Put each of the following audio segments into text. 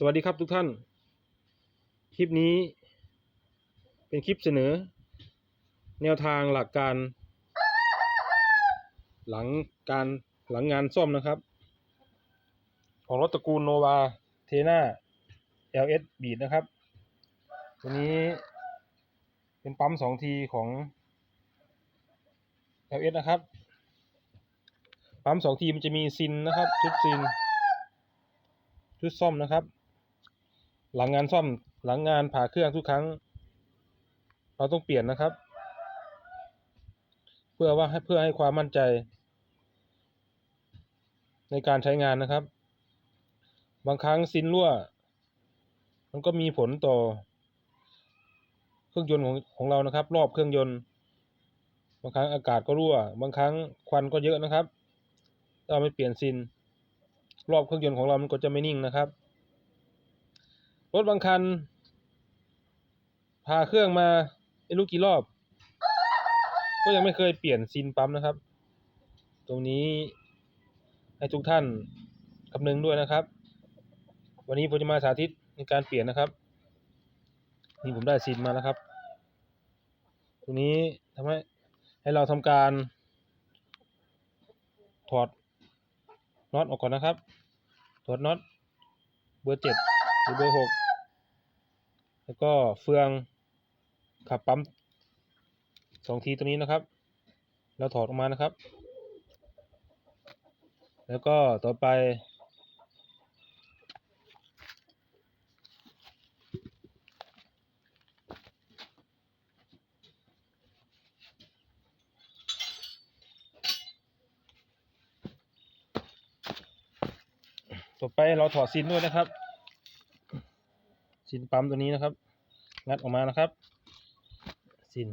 สวัสดีครับทุกท่าน คลิปนี้เป็นคลิปเสนอ แนวทางหลักการ หลังการหลังงานซ่อมนะครับ ของรถตระกูลโนวาเทน่า LS บีดนะครับ ตัวนี้เป็นปั๊มสองทีของ LS นะครับ ปั๊มสองทีมันจะมีซินนะครับ ชุดซินชุดซ่อมนะครับ หลังงานซ่อมหลังงานผ่าเครื่องทุกครั้ง เราต้องเปลี่ยนนะครับ เพื่อว่าให้เพื่อให้ความมั่นใจ ในการใช้งานนะครับ บางครั้งซินรั่ว มันก็มีผลต่อ เครื่องยนต์ของของเรานะครับ รอบเครื่องยนต์ บางครั้งอากาศก็รั่ว บางครั้งควันก็เยอะนะครับ เราไม่เปลี่ยนซิน รอบเครื่องยนต์ของเรามันก็จะไม่นิ่งนะครับ รถบางคัน พาเครื่องมาไม่รู้กี่รอบ ก็ยังไม่เคยเปลี่ยนซินปั๊มนะครับ ตรงนี้ให้ทุกท่านคำนึงด้วยนะครับ วันนี้ผมจะมาสาธิตในการเปลี่ยนนะครับนี่ผมได้ซินมาแล้วครับ ตรงนี้ทำให้ให้เราทำการ ถอดน็อตออกก่อนนะครับ ถอดน็อตเบอร์เจ็ดหรือเบอร์หก แล้วก็เฟืองขับปั๊มสองทีตัวนี้นะครับแล้วถอดออกมานะครับ แล้วก็ต่อไป ต่อไปเราถอดซินด้วยนะครับ ซินปั๊มตัวนี้นะครับ งัดออกมานะครับ ซิน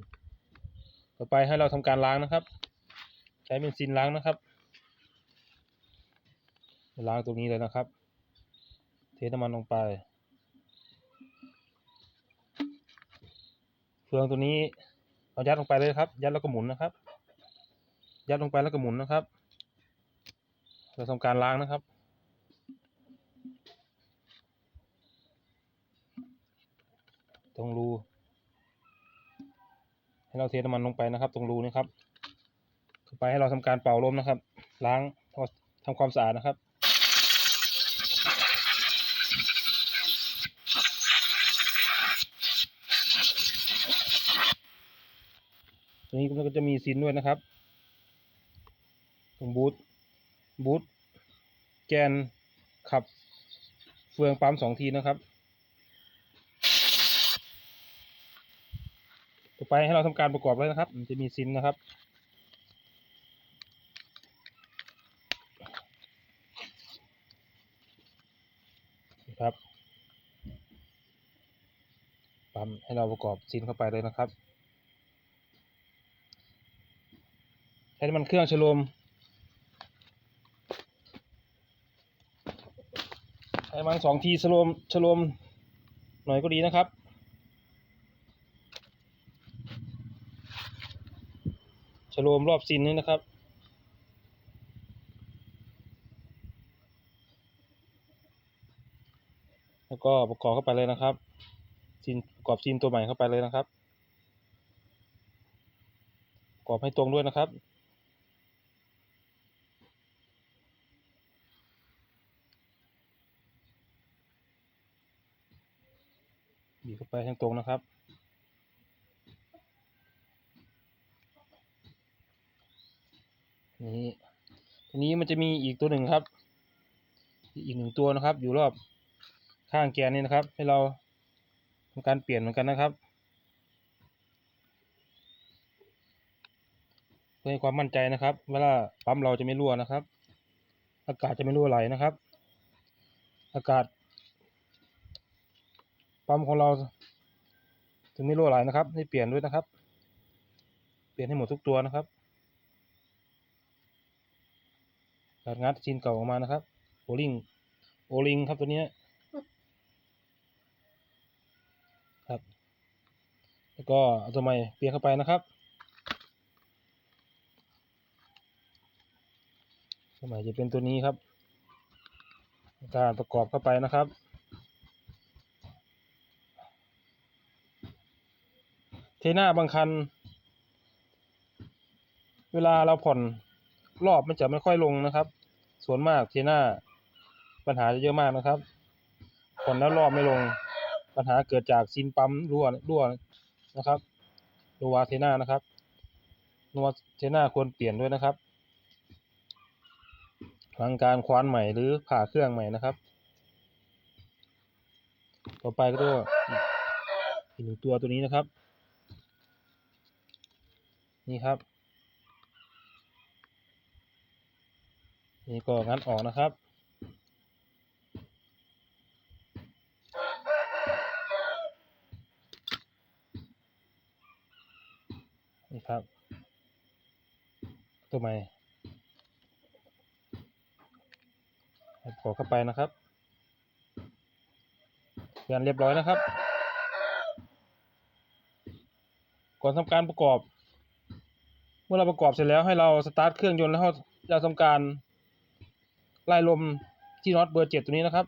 ต่อไปให้เราทำการล้างนะครับ ใช้เป็นซินล้างนะครับล้างตรงนี้เลยนะครับ เทน้ำมันลงไป เฟืองตัวนี้เรายัดลงไปเลยครับ ยัดแล้วก็หมุนนะครับ ยัดลงไปแล้วก็หมุนนะครับ เราทำการล้างนะครับ ตรงรู ให้เราเทน้ำมันลงไปนะครับ ตรงรูนี้ครับเข้าไปให้เราทำการเป่าลมนะครับ ล้างทำความสะอาดนะครับตรงนี้ก็จะมีซินด้วยนะครับตรงบูทบูทแกนขับเฟืองปั๊มสองทีนะครับ อไปให้เราทำการประกอบเลยนะครับ มันจะมีซินนะครับ ครับ ปั๊มให้เราประกอบซินเข้าไปเลยนะครับใช้น้ำมันเครื่องชโลมใช้มันสองทีชโลมชโลมหน่อยก็ดีนะครับ โลมรอบซินนี้นะครับ แล้วก็ประกอบเข้าไปเลยนะครับซินประกอบซินตัวใหม่เข้าไปเลยนะครับประกอบให้ตรงด้วยนะครับบีบเข้าไปให้ตรงนะครับ นี่ทีนี้มันจะมีอีกตัวหนึ่งครับ อีกหนึ่งตัวนะครับ อยู่รอบข้างแกนนี้นะครับ ให้เราทำการเปลี่ยนเหมือนกันนะครับเพื่อให้ความมั่นใจนะครับ เวลาปั๊มเราจะไม่รั่วนะครับ อากาศจะไม่รั่วไหลนะครับ อากาศปั๊มของเราถึงไม่รั่วไหลนะครับ ให้เปลี่ยนด้วยนะครับ เปลี่ยนให้หมดทุกตัวนะครับ ตัดงัดชิ้นเก่าออกมานะครับโอลิงโอลิงครับตัวนี้ครับ แล้วก็เอาตัวใหม่เปลี่ยนเข้าไปนะครับตัวใหม่จะเป็นตัวนี้ครับการประกอบเข้าไปนะครับเทหน่าบางคัน เวลาเราผ่อนรอบมันจะไม่ค่อยลงนะครับ ส่วนมากเทหน้า ปัญหาจะเยอะมากนะครับผ่อนแล้วรอบไม่ลง ปัญหาเกิดจากซินปั๊มรั่วรั่วนะครับนัวเทน้านะครับนัวเทน้าควรเปลี่ยนด้วยนะครับหลังการคว้านใหม่หรือผ่าเครื่องใหม่นะครับ ต่อไปก็ตัวอีกหนึ่งตัวตัวนี้นะครับ นี่ครับ นี่ก็งัดออกนะครับ นี่ครับ ตัวใหม่กดเข้าไปนะครับเปลี่ยนเรียบร้อยนะครับ ก่อนทำการประกอบ เมื่อเราประกอบเสร็จแล้วให้เราสตาร์ทเครื่องยนต์แล้วเราทำการ ไล่ลมที่น็อตเบอร์เจ็ดตัวนี้นะครับ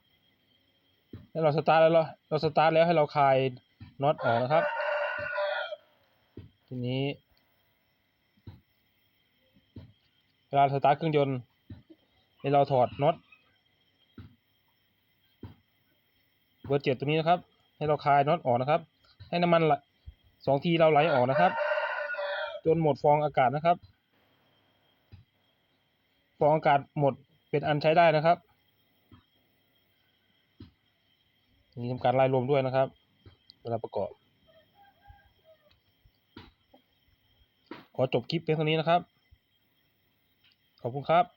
ให้เราสตาร์ทแล้วเราเราสตาร์ทแล้วให้เราคลายน็อตออกนะครับ ทีนี้เวลาสตาร์ทเครื่องยนต์ให้เราถอดน็อตเบอร์เจ็ดตัวนี้นะครับ ให้เราคลายน็อตออกนะครับ ให้น้ำมันสองทีเราไหลออกนะครับ จนหมดฟองอากาศนะครับ ฟองอากาศหมด เป็นอันใช้ได้นะครับนี่ทำการไล่ลมด้วยนะครับ เวลาประกอบ ขอจบคลิปเพียงเท่านี้นะครับ ขอบคุณครับ